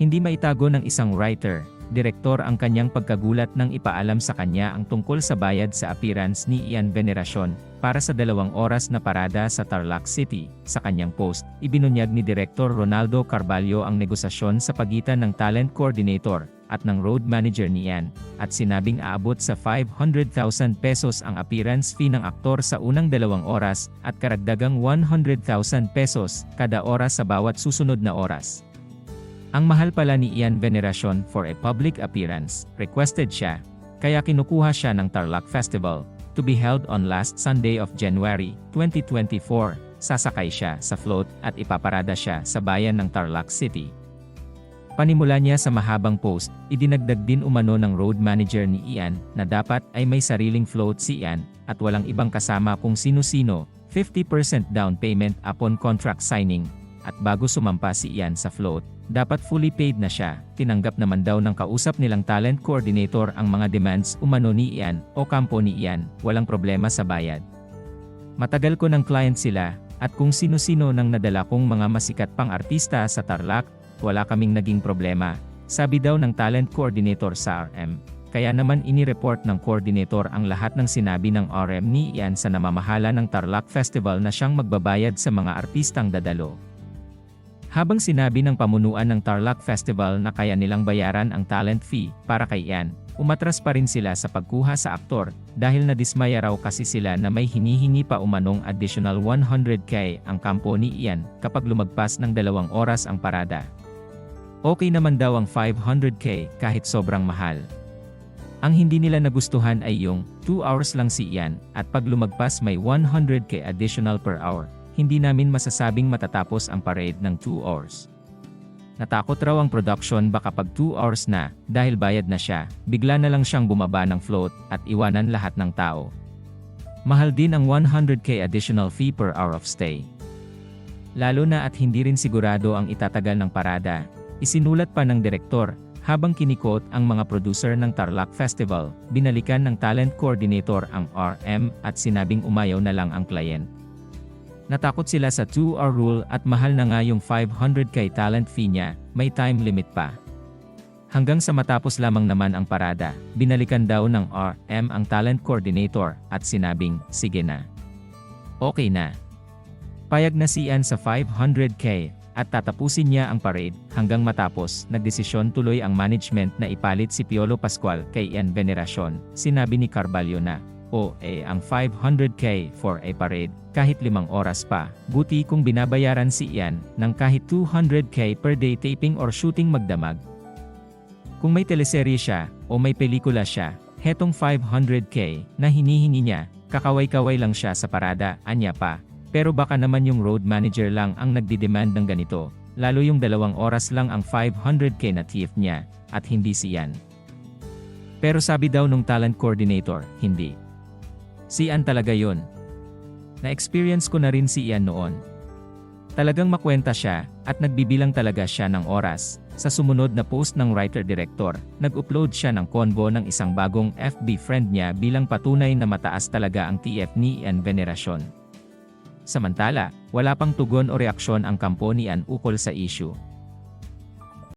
Hindi maitago ng isang writer, direktor ang kanyang pagkagulat nang ipaalam sa kanya ang tungkol sa bayad sa appearance ni Ian Veneracion para sa dalawang oras na parada sa Tarlac City. Sa kanyang post, ibinunyag ni Direktor Ronaldo Carvalho ang negosasyon sa pagitan ng talent coordinator at ng road manager ni Ian, at sinabing aabot sa 500,000 pesos ang appearance fee ng aktor sa unang dalawang oras at karagdagang 100,000 pesos kada oras sa bawat susunod na oras. Ang mahal pala ni Ian Veneracion for a public appearance, requested siya, kaya kinukuha siya ng Tarlac Festival, to be held on last Sunday of January, 2024. Sasakay siya sa float at ipaparada siya sa bayan ng Tarlac City. Panimula niya sa mahabang post, idinagdag din umano ng road manager ni Ian na dapat ay may sariling float si Ian at walang ibang kasama kung sino-sino, 50% down payment upon contract signing, at bago sumampa si Ian sa float, dapat fully paid na siya. Tinanggap naman daw ng kausap nilang talent coordinator ang mga demands umano ni Ian o kampo ni Ian, walang problema sa bayad. Matagal ko ng client sila, at kung sino-sino nang nadala kong mga masikat pang artista sa Tarlac, wala kaming naging problema, sabi daw ng talent coordinator sa RM. Kaya naman inireport ng coordinator ang lahat ng sinabi ng RM ni Ian sa namamahala ng Tarlac Festival na siyang magbabayad sa mga artistang dadalo. Habang sinabi ng pamunuan ng Tarlac Festival na kaya nilang bayaran ang talent fee para kay Ian, umatras pa rin sila sa pagkuha sa aktor dahil nadismaya raw kasi sila na may hinihingi pa umanong additional 100k ang kampo ni Ian kapag lumagpas ng dalawang oras ang parada. Okay naman daw ang 500k kahit sobrang mahal. Ang hindi nila nagustuhan ay yung 2 hours lang si Ian at pag lumagpas may 100k additional per hour hindi namin masasabing matatapos ang parade ng 2 hours. Natakot raw ang production baka pag 2 hours na, dahil bayad na siya, bigla na lang siyang bumaba ng float at iwanan lahat ng tao. Mahal din ang 100k additional fee per hour of stay. Lalo na at hindi rin sigurado ang itatagal ng parada, isinulat pa ng direktor, habang kinikot ang mga producer ng Tarlac Festival, binalikan ng talent coordinator ang RM at sinabing umayaw na lang ang client. Natakot sila sa 2-hour rule at mahal na nga yung 500k talent fee niya, may time limit pa. Hanggang sa matapos lamang naman ang parada, binalikan daw ng RM ang talent coordinator at sinabing, sige na. Okay na. Payag na si Ian sa 500k at tatapusin niya ang parade hanggang matapos nagdesisyon tuloy ang management na ipalit si Piolo Pascual kay Ian Veneracion. Sinabi ni Carvalho na, o eh ang 500k for a parade, kahit limang oras pa. Buti kung binabayaran si Ian ng kahit 200k per day taping or shooting magdamag. Kung may teleserye siya, o may pelikula siya, hetong 500k na hinihingi niya, kakaway-kaway lang siya sa parada, anya pa. Pero baka naman yung road manager lang ang nagdidemand ng ganito, lalo yung dalawang oras lang ang 500k na TF niya, at hindi si Ian. Pero sabi daw nung talent coordinator, hindi. Si Ian talaga yon. Na-experience ko na rin si Ian noon. Talagang makwenta siya, at nagbibilang talaga siya ng oras. Sa sumunod na post ng writer-director, nag-upload siya ng convo ng isang bagong FB friend niya bilang patunay na mataas talaga ang TF ni Ian Veneracion. Samantala, wala pang tugon o reaksyon ang kampo ni Ian ukol sa issue.